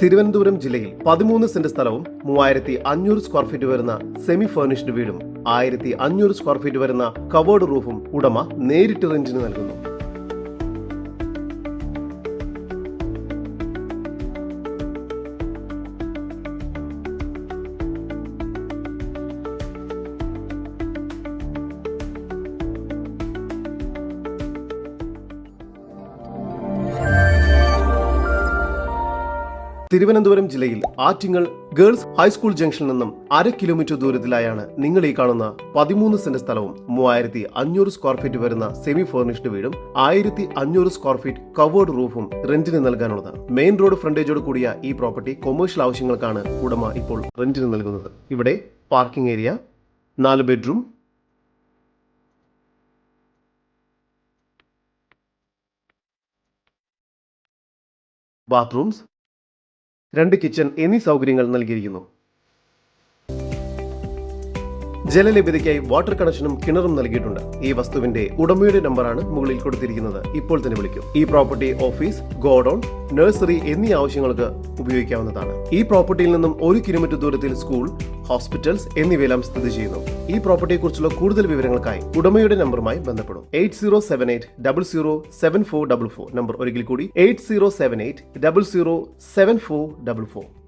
തിരുവനന്തപുരം ജില്ലയിൽ പതിമൂന്ന് സെന്റ് സ്ഥലവും മൂവായിരത്തി അഞ്ഞൂറ് സ്ക്വയർ ഫീറ്റ് വരുന്ന സെമി ഫർണിഷ്ഡ് വീടും ആയിരത്തി അഞ്ഞൂറ് സ്ക്വയർ ഫീറ്റ് വരുന്ന കവേർഡ് റൂഫും ഉടമ നേരിട്ട് റെന്റിന് നൽകുന്നു. തിരുവനന്തപുരം ജില്ലയിൽ ആറ്റിങ്ങൽ ഗേൾസ് ഹൈസ്കൂൾ ജംഗ്ഷനിൽ നിന്നും അര കിലോമീറ്റർ ദൂരത്തിലായാണ് നിങ്ങൾ ഈ കാണുന്ന പതിമൂന്ന് സെന്റ് സ്ഥലവും മൂവായിരത്തി അഞ്ഞൂറ് സ്ക്വയർ ഫീറ്റ് വരുന്ന സെമി ഫർണിഷ്ഡ് വീടും ആയിരത്തി അഞ്ഞൂറ് സ്ക്വയർ ഫീറ്റ് കവേർഡ് റൂഫും റെന്റിന് നൽകാനുള്ളത്. മെയിൻ റോഡ് ഫ്രണ്ടേജോട് കൂടിയ ഈ പ്രോപ്പർട്ടി കൊമേഴ്ഷ്യൽ ആവശ്യങ്ങൾക്കാണ് ഉടമ ഇപ്പോൾ റെന്റിന് നൽകുന്നത്. ഇവിടെ പാർക്കിംഗ് ഏരിയ നാല് ബെഡ്റൂം ബാത്റൂംസ് രണ്ട് കിച്ചൺ എന്നീ സൗകര്യങ്ങൾ നൽകിയിരിക്കുന്നു. ജലലഭ്യതയ്ക്കായി വാട്ടർ കണക്ഷനും കിണറും നൽകിയിട്ടുണ്ട്. ഈ വസ്തുവിന്റെ ഉടമയുടെ നമ്പറാണ് മുകളിൽ കൊടുത്തിരിക്കുന്നത്. ഇപ്പോൾ തന്നെ വിളിക്കും. ഈ പ്രോപ്പർട്ടി ഓഫീസ് ഗോഡൌൺ നഴ്സറി എന്നീ ആവശ്യങ്ങൾക്ക് ഉപയോഗിക്കാവുന്നതാണ്. ഈ പ്രോപ്പർട്ടിയിൽ നിന്നും ഒരു കിലോമീറ്റർ ദൂരത്തിൽ സ്കൂൾ ഹോസ്പിറ്റൽസ് എന്നിവയെല്ലാം സ്ഥിതി ചെയ്യുന്നു. ഈ പ്രോപ്പർട്ടിയെക്കുറിച്ചുള്ള കൂടുതൽ വിവരങ്ങൾക്കായി ഉടമയുടെ നമ്പറുമായി ബന്ധപ്പെടും. Eight zero seven eight double zero seven four double four. Number ഒരിക്കൽ കൂടി eight zero seven eight double zero seven four double four.